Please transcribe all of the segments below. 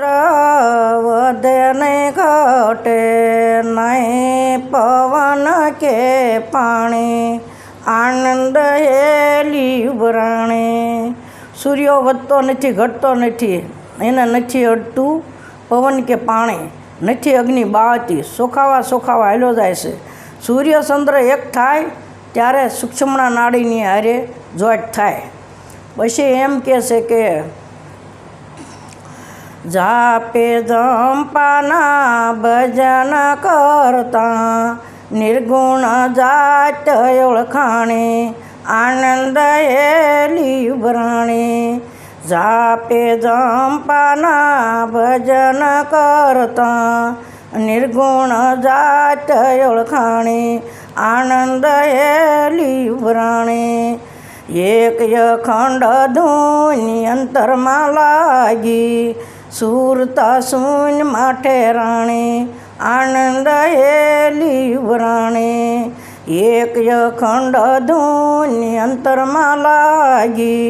ચંદ્ર વધને ઘટે નહીં, પવન કે પાણી, આનંદ હેલી ઉભરાણે. સૂર્યો વધતો નથી, ઘટતો નથી, એને નથી અડતું પવન કે પાણી, નથી અગ્નિ બાળતી સોખાવા સોખાવા હાલ્યો જાય છે. સૂર્ય ચંદ્ર એક થાય ત્યારે સૂક્ષ્મણા નાડીની હારે જોઈટ થાય. પછી એમ કહે છે કે જાપે જંપાના ભજન કરતા નિર્ગુણ જાત ઓળખાણે, આનંદ હેલી ઉભરાણી. જાપે જંપાના ભજન કરતા નિર્ગુણ જાત ઓળખાણી, આનંદ હેલી ઉભરાણી. એક અખંડ ધૂની અંતરમાં લાગી સુરતા શૂન્ય માઠે રાણી, આનંદ હેલી ઉભરાણી એક અખંડ ધૂની અંતરમાં લાગી,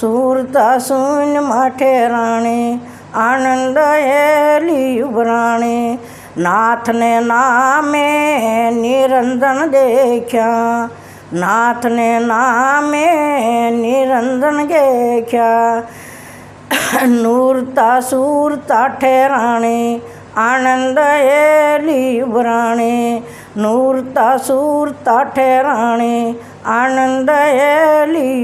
સુરતા શૂન્ય માઠે રાણી, આનંદ હેલી ઉભરાણી નાથને નામે નિરંજન દેખ્યા, નાથને નામે નિરંજન દેખ્યા. નૂરતા સુરતા ઠેરાણી, આનંદ એ ઉભરાણી નૂરતા સુરતા ઠેરાણી, આનંદ એ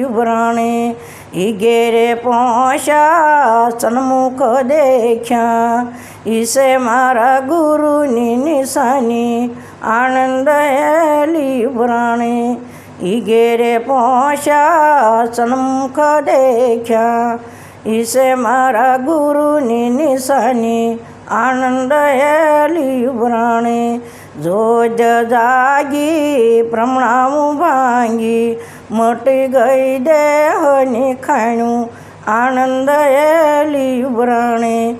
ઉભરાણી ઈગેરે પહોંચ્યા સન્મુખ દેખ્યા, ઈસે મારા ગુરુની નિશાની, આનંદ હેલી ઉભરાણી ઈગેરે પહોંચ્યા સન્મુખ દેખ્યા ઈસે મારા ગુરુની નિશાની, આનંદ હેલી ઉભરાણી. જોજ જાગી, પ્રમણાવું ભાંગી, મટી ગઈ દેહની ખાણું, આનંદ હેલી ઉભરાણી.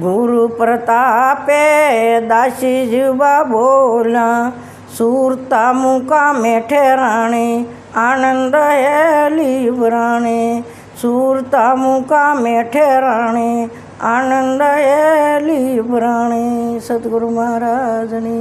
ગુરુ પ્રતાપે દાસી જીવા બોલા સુરતા મુકામે ઠેરાણી, આનંદ હેલી સુરતા મુકામે ઠેરાણી આનંદ હેલી ઉભરાણી સદગુરુ મહારાજની